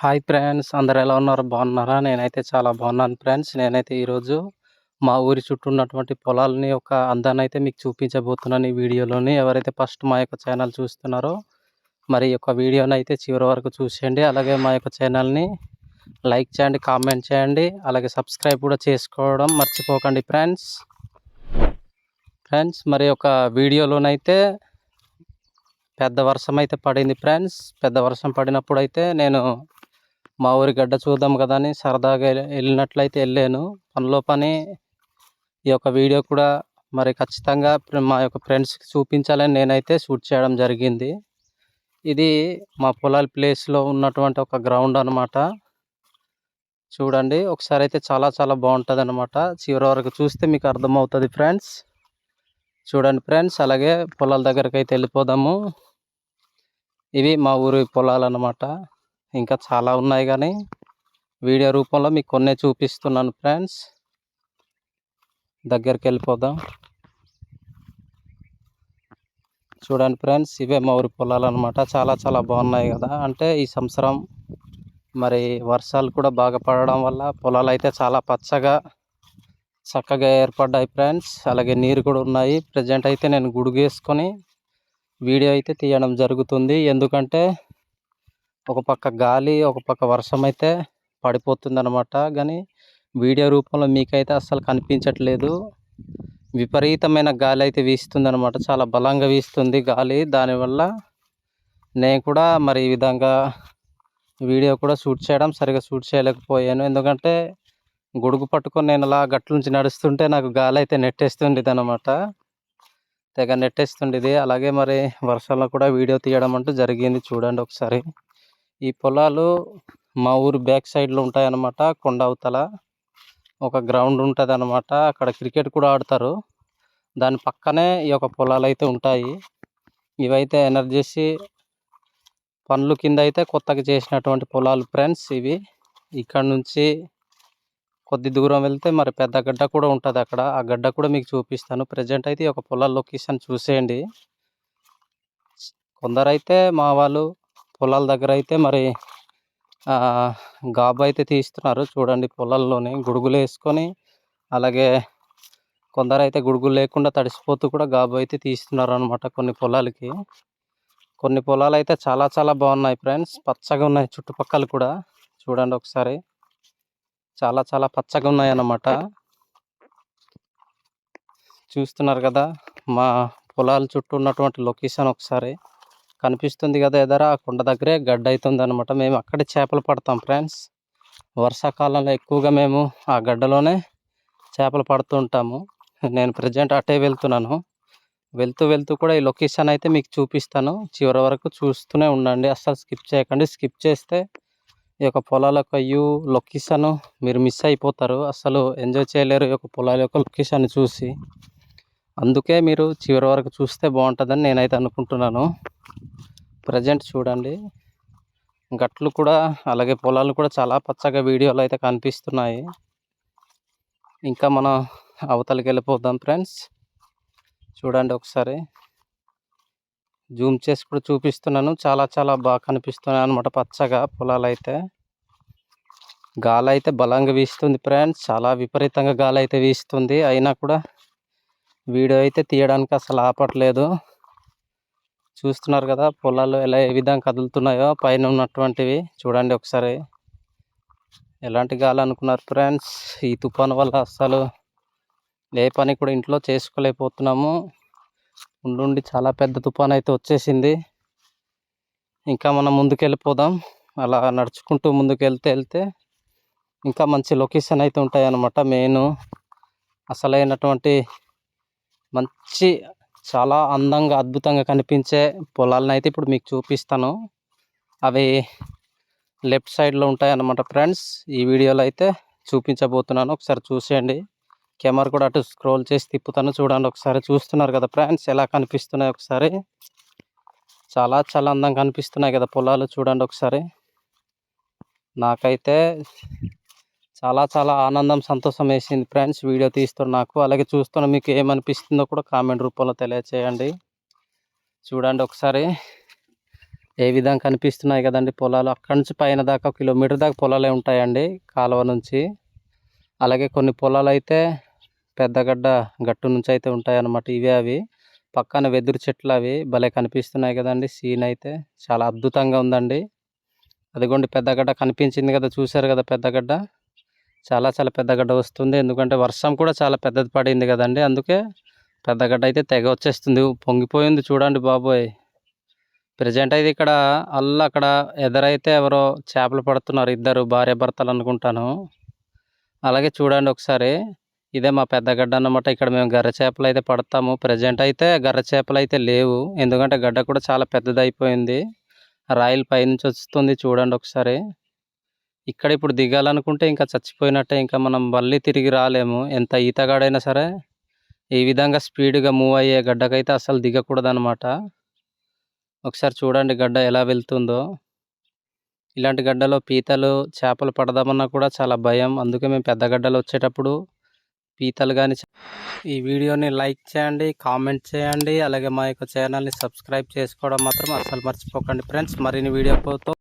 Hi friends అందరు ఎలా ఉన్నారు? బాగున్నారా? నేనైతే చాలా బాగున్నాను ఫ్రెండ్స్. నేనైతే ఈరోజు మా ఊరి చుట్టూ ఉన్నటువంటి పొలాలని ఒక అందాన్ని అయితే మీకు చూపించబోతున్నాను ఈ వీడియోలోని. ఎవరైతే ఫస్ట్ మా యొక్క ఛానల్ చూస్తున్నారో మరి ఈ యొక్క వీడియోని అయితే చివరి వరకు చూసేయండి. అలాగే మా యొక్క ఛానల్ని లైక్ చేయండి కామెంట్ చేయండి. అలాగే సబ్స్క్రైబ్ కూడా చేసుకోవడం మర్చిపోకండి ఫ్రెండ్స్. ఫ్రెండ్స్ మరి ఒక వీడియోలోనైతే పెద్ద వర్షం అయితే పడింది ఫ్రెండ్స్. పెద్ద వర్షం పడినప్పుడు అయితే నేను మా ఊరి గడ్డ చూద్దాం కదా అని సరదాగా వెళ్ళినట్లయితే వెళ్ళాను. పనిలో పని ఈ యొక్క వీడియో కూడా మరి ఖచ్చితంగా మా యొక్క ఫ్రెండ్స్కి చూపించాలని నేనైతే షూట్ చేయడం జరిగింది. ఇది మా పొలాల ప్లేస్లో ఉన్నటువంటి ఒక గ్రౌండ్ అనమాట చూడండి ఒకసారి అయితే చాలా చాలా బాగుంటుంది అనమాట చివరి వరకు చూస్తే మీకు అర్థమవుతుంది ఫ్రెండ్స్ చూడండి ఫ్రెండ్స్ అలాగే పొలాల దగ్గరికి అయితే వెళ్ళిపోదాము. ఇవి మా ఊరి పొలాలన్నమాట. ఇంకా చాలా ఉన్నాయి కానీ వీడియో రూపంలో మీకు కొన్ని చూపిస్తున్నాను ఫ్రెండ్స్. దగ్గరికి వెళ్ళిపోదాం. చూడండి ఫ్రెండ్స్ ఇవే మా ఊరి పొలాలు అనమాట చాలా చాలా బాగున్నాయి కదా. అంటే ఈ సంవత్సరం మరి వర్షాలు కూడా బాగా పడడం వల్ల పొలాలు అయితే చాలా పచ్చగా చక్కగా ఏర్పడ్డాయి ఫ్రెండ్స్. అలాగే నీరు కూడా ఉన్నాయి. ప్రజెంట్ అయితే నేను గుడుగు వేసుకొని వీడియో అయితే తీయడం జరుగుతుంది. ఎందుకంటే ఒక పక్క గాలి ఒక పక్క వర్షం అయితే పడిపోతుంది అనమాట కానీ వీడియో రూపంలో మీకైతే అస్సలు కనిపించట్లేదు. విపరీతమైన గాలి అయితే వీస్తుంది అనమాట చాలా బలంగా వీస్తుంది గాలి. దానివల్ల నేను కూడా మరి ఈ విధంగా వీడియో కూడా షూట్ చేయడం సరిగా షూట్ చేయలేకపోయాను. ఎందుకంటే గొడుగు పట్టుకొని నేను అలా గట్ల నుంచి నడుస్తుంటే నాకు గాలి అయితే నెట్టేస్తుండేది అనమాట తెగ నెట్టేస్తుండేది. అలాగే మరి వర్షంలో కూడా వీడియో తీయడం అంటూ జరిగింది. చూడండి ఒకసారి. ఈ పొలాలు మా ఊరు బ్యాక్ సైడ్లో ఉంటాయన్నమాట కొండ అవతల. ఒక గ్రౌండ్ ఉంటుంది అనమాట అక్కడ క్రికెట్ కూడా ఆడతారు. దాని పక్కనే ఈ యొక్క పొలాలు అయితే ఉంటాయి. ఇవైతే ఎనర్జీసి పనులు కింద అయితే కొత్తగా చేసినటువంటి పొలాలు ఫ్రెండ్స్ ఇవి. ఇక్కడ నుంచి కొద్ది దూరం వెళ్తే మరి పెద్ద గడ్డ కూడా ఉంటుంది అక్కడ. ఆ గడ్డ కూడా మీకు చూపిస్తాను. ప్రజెంట్ అయితే ఈ యొక్క పొలాల లొకేషన్ చూసేయండి. కొందరైతే మా వాళ్ళు పొలాల దగ్గర అయితే మరి గాబు అయితే తీస్తున్నారు. చూడండి పొలాల్లోనే గుడుగులు వేసుకొని అలాగే కొందరు అయితే గుడుగులు లేకుండా తడిసిపోతూ కూడా గాబు అయితే తీస్తున్నారు అనమాట కొన్ని పొలాలకి. కొన్ని పొలాలు అయితే చాలా చాలా బాగున్నాయి ఫ్రెండ్స్. పచ్చగా ఉన్నాయి చుట్టుపక్కల కూడా. చూడండి ఒకసారి. చాలా చాలా పచ్చగా ఉన్నాయి అన్నమాట. చూస్తున్నారు కదా మా పొలాల చుట్టూ ఉన్నటువంటి లొకేషన్ ఒకసారి. కనిపిస్తుంది కదా ఎదర ఆ కొండ దగ్గరే గడ్డ అవుతుంది అనమాట మేము అక్కడే చేపలు పడతాం ఫ్రెండ్స్. వర్షాకాలంలో ఎక్కువగా మేము ఆ గడ్డలోనే చేపలు పడుతూ ఉంటాము. నేను ప్రజెంట్ అటే వెళ్తున్నాను. వెళ్తూ వెళ్తూ కూడా ఈ లొకేషన్ అయితే మీకు చూపిస్తాను. చివరి వరకు చూస్తూనే ఉండండి. అస్సలు స్కిప్ చేయకండి. స్కిప్ చేస్తే ఈ యొక్క పొలాల యొక్క లొకేషన్ మీరు మిస్ అయిపోతారు. అసలు ఎంజాయ్ చేయలేరు ఈ యొక్క పొలాల యొక్క లొకేషన్ చూసి. అందుకే మీరు చివరి వరకు చూస్తే బాగుంటుందని నేనైతే అనుకుంటున్నాను. ప్రజెంట్ చూడండి. గట్లు కూడా అలాగే పొలాలు కూడా చాలా పచ్చగా వీడియోలు అయితే కనిపిస్తున్నాయి. ఇంకా మనం అవతలికి వెళ్ళిపోదాం ఫ్రెండ్స్. చూడండి ఒకసారి. జూమ్ చేసి కూడా చూపిస్తున్నాను. చాలా చాలా బాగా కనిపిస్తున్నాయి అనమాట పచ్చగా పొలాలు అయితే గాలి అయితే బలంగా వీస్తుంది ఫ్రెండ్స్. చాలా విపరీతంగా గాలి అయితే వీస్తుంది. అయినా కూడా వీడియో అయితే తీయడానికి అసలు ఆపట్లేదు. చూస్తున్నారు కదా పొలాలు ఎలా ఏ విధంగా కదులుతున్నాయో పైన ఉన్నటువంటివి. చూడండి ఒకసారి. ఎలాంటి గాలి అనుకున్నారు ఫ్రెండ్స్? ఈ తుఫాను వల్ల అస్సలు ఏ పని కూడా ఇంట్లో చేసుకోలేకపోతున్నాము. ఉండుండి చాలా పెద్ద తుఫాన్ అయితే వచ్చేసింది. ఇంకా మనం ముందుకెళ్ళిపోదాం. అలా నడుచుకుంటూ ముందుకు వెళ్తే వెళ్తే ఇంకా మంచి లొకేషన్ అయితే ఉంటాయి అన్నమాట మెయిన్. అసలైనటువంటి మంచి చాలా అందంగా అద్భుతంగా కనిపించే పొలాలను అయితే ఇప్పుడు మీకు చూపిస్తాను. అవి లెఫ్ట్ సైడ్లో ఉంటాయన్నమాట ఫ్రెండ్స్. ఈ వీడియోలో అయితే చూపించబోతున్నాను. ఒకసారి చూసేయండి. కెమెరా కూడా అటు స్క్రోల్ చేసి తిప్పుతాను. చూడండి ఒకసారి చూస్తున్నారు కదా ఫ్రెండ్స్ ఎలా కనిపిస్తున్నాయి ఒకసారి. చాలా చాలా అందంగా కనిపిస్తున్నాయి కదా పొలాలు. చూడండి ఒకసారి. నాకైతే చాలా చాలా ఆనందం సంతోషం వేసింది ఫ్రెండ్స్ వీడియో తీస్తున్న నాకు. అలాగే చూస్తున్న మీకు ఏమనిపిస్తుందో కూడా కామెంట్ రూపంలో తెలియచేయండి. చూడండి ఒకసారి. ఏ విధంగా కనిపిస్తున్నాయి కదండి పొలాలు. అక్కడి నుంచి పైన దాకా కిలోమీటర్ దాకా పొలాలే ఉంటాయండి కాలువ నుంచి. అలాగే కొన్ని పొలాలు అయితే పెద్దగడ్డ గట్టు నుంచి అయితే ఉంటాయి అన్నమాట ఇవే అవి. పక్కన వెదురు చెట్లు అవి భలే కనిపిస్తున్నాయి కదండి. సీన్ అయితే చాలా అద్భుతంగా ఉందండి. అదిగోండి పెద్దగడ్డ కనిపించింది కదా చూశారు కదా పెద్దగడ్డ చాలా చాలా పెద్దగడ్డ వస్తుంది. ఎందుకంటే వర్షం కూడా చాలా పెద్దది పడింది కదండి. అందుకే పెద్దగడ్డ అయితే తెగ వచ్చేస్తుంది. పొంగిపోయింది చూడండి బాబోయ్. ప్రజెంట్ అయితే ఇక్కడ అల్ల అక్కడ ఎదరైతే ఎవరో చేపలు పడుతున్నారు ఇద్దరు భార్య భర్తలు అనుకుంటాను. అలాగే చూడండి ఒకసారి. ఇదే మా పెద్ద గడ్డ అన్నమాట. ఇక్కడ మేము గర్ర చేపలు అయితే పడతాము. ప్రజెంట్ అయితే గర్ర చేపలు అయితే లేవు. ఎందుకంటే గడ్డ కూడా చాలా పెద్దది అయిపోయింది రాయిల్ పైనుంచి వస్తుంది చూడండి ఒకసారి. ఇక్కడ ఇప్పుడు దిగాలనుకుంటే ఇంకా చచ్చిపోయినట్టే ఇంకా మనం మళ్ళీ తిరిగి రాలేము. ఎంత ఈతగాడైనా సరే ఈ విధంగా స్పీడ్గా మూవ్ అయ్యే గడ్డకైతే అసలు దిగకూడదు అనమాట ఒకసారి చూడండి గడ్డ ఎలా వెళ్తుందో. ఇలాంటి గడ్డలో పీతలు చేపలు పడదామన్నా కూడా చాలా భయం. అందుకే మేము పెద్ద గడ్డలు వచ్చేటప్పుడు పీతలు కానీ ఈ వీడియోని లైక్ చేయండి కామెంట్ చేయండి. అలాగే మా యొక్క ఛానల్ని సబ్స్క్రైబ్ చేసుకోవడం మాత్రం అసలు మర్చిపోకండి. ఫ్రెండ్స్ మరిన్ని వీడియోతో